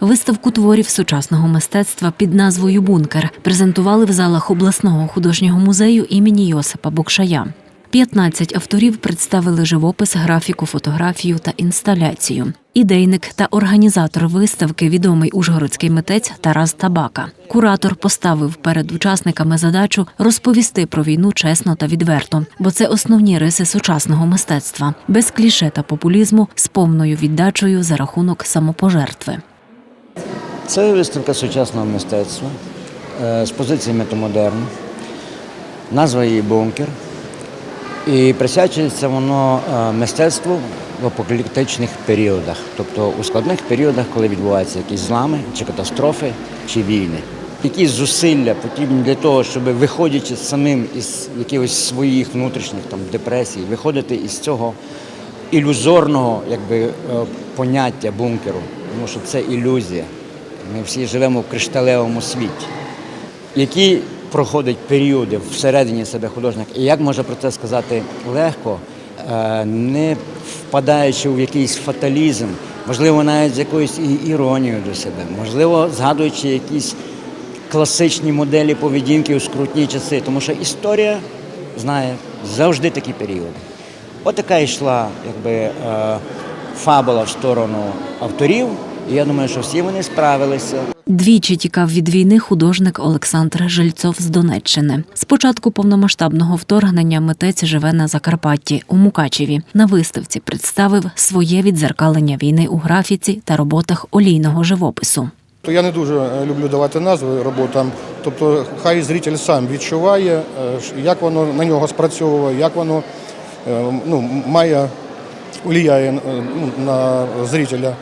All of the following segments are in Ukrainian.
Виставку творів сучасного мистецтва під назвою Бункер презентували в залах обласного художнього музею імені Йосипа Букшая. 15 авторів представили живопис, графіку, фотографію та інсталяцію. Ідейник та організатор виставки, відомий ужгородський митець Тарас Табака. Куратор поставив перед учасниками задачу розповісти про війну чесно та відверто, бо це основні риси сучасного мистецтва, без кліше та популізму, з повною віддачею за рахунок самопожертви. Це виставка сучасного мистецтва е, з позиції метамодерну. Назва її бункер. І присвячується воно е, мистецтву в апокаліптичних періодах, тобто у складних періодах, коли відбуваються якісь злами, чи катастрофи, чи війни. Якісь зусилля потрібні для того, щоб виходячи самим із якихось своїх внутрішніх там депресій, виходити із цього ілюзорного якби, е, поняття бункеру, тому що це ілюзія. Ми всі живемо в кришталевому світі, які проходять періоди всередині себе художник. І як може про це сказати легко, е, не впадаючи в якийсь фаталізм, можливо, навіть з якоюсь іронією до себе, можливо, згадуючи якісь класичні моделі поведінки у скрутні часи, тому що історія знає завжди такі періоди. От така йшла якби, е, фабула в сторону авторів, і я думаю, що всі вони справилися. Двічі тікав від війни художник Олександр Жильцов з Донеччини. З початку повномасштабного вторгнення митець живе на Закарпатті у Мукачеві. На виставці представив своє відзеркалення війни у графіці та роботах олійного живопису. То я не дуже е, люблю давати назви роботам. Тобто, хай зритель сам відчуває, е, як воно на нього спрацьовує, як воно е, ну, має влияє е, ну, на зрителя.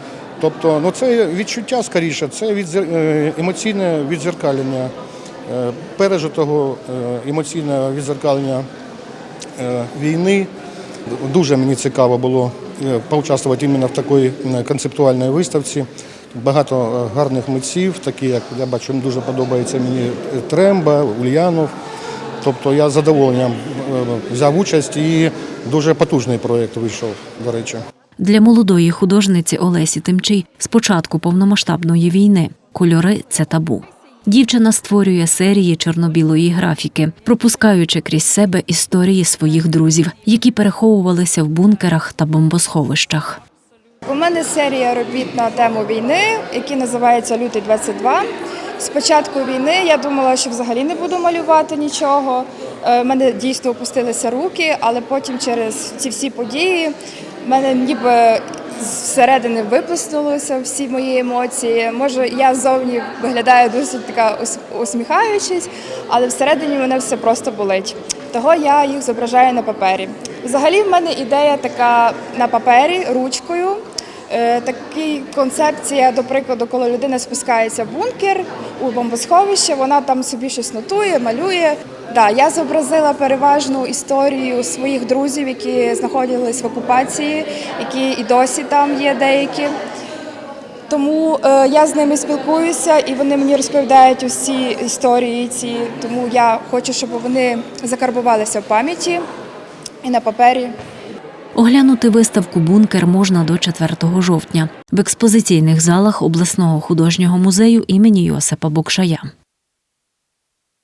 Тобто, ну це відчуття скоріше, це відзер- е, емоційне відзеркалення е, пережитого е, емоційне відзеркалення війни. Дуже мені цікаво було поучаствувати іменно в такій концептуальній виставці. Багато гарних митців, такі як я бачу, дуже подобається мені Тремба, Ульянов. Тобто я з задоволенням взяв участь і дуже потужний проєкт вийшов, до речі. Для молодої художниці Олесі Тимчий з початку повномасштабної війни кольори це табу. Дівчина створює серії чорно-білої графіки, пропускаючи крізь себе історії своїх друзів, які переховувалися в бункерах та бомбосховищах. У мене серія робіт на тему війни, які називаються Лютий 22. З початку війни я думала, що взагалі не буду малювати нічого. Е, В мене дійсно опустилися руки, але потім через ці всі події мене ніби зсередини виплеснулися всі мої емоції. Може, я зовні виглядаю досить така ус- усміхаючись, але всередині мене все просто болить. Того я їх зображаю на папері. Взагалі, в мене ідея така на папері ручкою. Е, Такий концепція, до прикладу, коли людина спускається в бункер у бомбосховище, вона там собі щось нотує, малює. Да, я зобразила переважну історію своїх друзів, які знаходились в окупації, які і досі там є деякі. Тому е, я з ними спілкуюся, і вони мені розповідають усі історії ці. Тому я хочу, щоб вони закарбувалися в пам'яті і на папері. Оглянути виставку Бункер можна до 4 жовтня в експозиційних залах обласного художнього музею імені Йосипа Букшая.